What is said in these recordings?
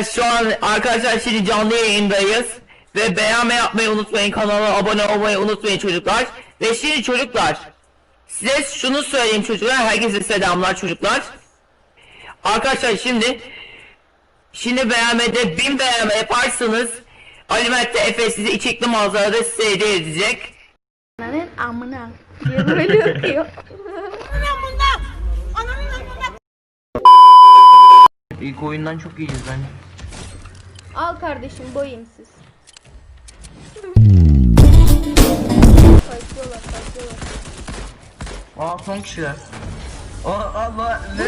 Evet şu an arkadaşlar şimdi canlı yayındayız. Ve beğenme yapmayı unutmayın. Kanala abone olmayı unutmayın çocuklar. Ve şimdi çocuklar. Size şunu söyleyeyim çocuklar. Herkese selamlar çocuklar. Arkadaşlar şimdi Şimdi beğenmede bin beğenme yaparsanız Aliment'te Efe sizi içekli mağazada size hediye edecek. Ananın amına diye böyle. İlk oyundan çok iyiyiz bence. Al kardeşim boyayım siz. Kaçıyorlar kaçıyorlar. Aa son kişiler. Aa Allah ne?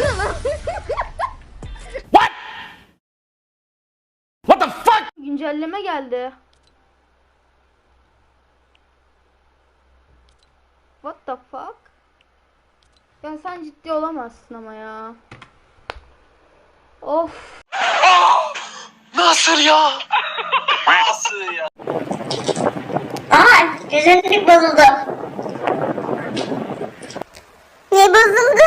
Güncelleme geldi. What the fuck? Ya sen ciddi olamazsın ama ya. Of. Aa, güzellik bozuldu. Ne bozuldu?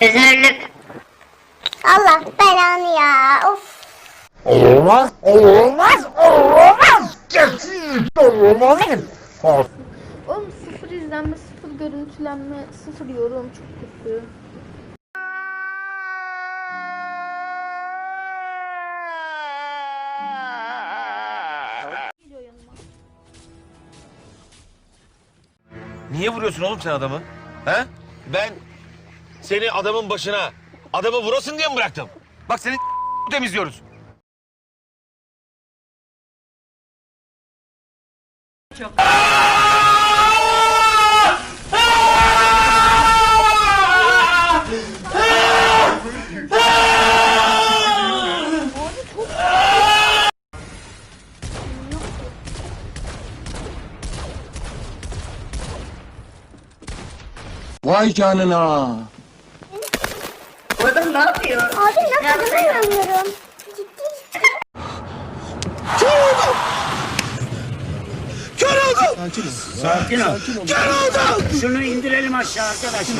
Güzellik. Allah belanı ya. Of. Oğlum sıfır izlenme, sıfır görüntülenme, sıfır yorum çok kötü. Niye vuruyorsun oğlum sen adamı? He? Ben seni adamın başına adamı vurasın diye mi bıraktım? Bak seni temizliyoruz. Vay canına. Abi ne yapıyorsun anlamıyorum. Sakin ol. Şunu indirelim aşağı arkadaşlar.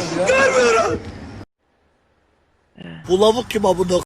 Bu lavuk kim amına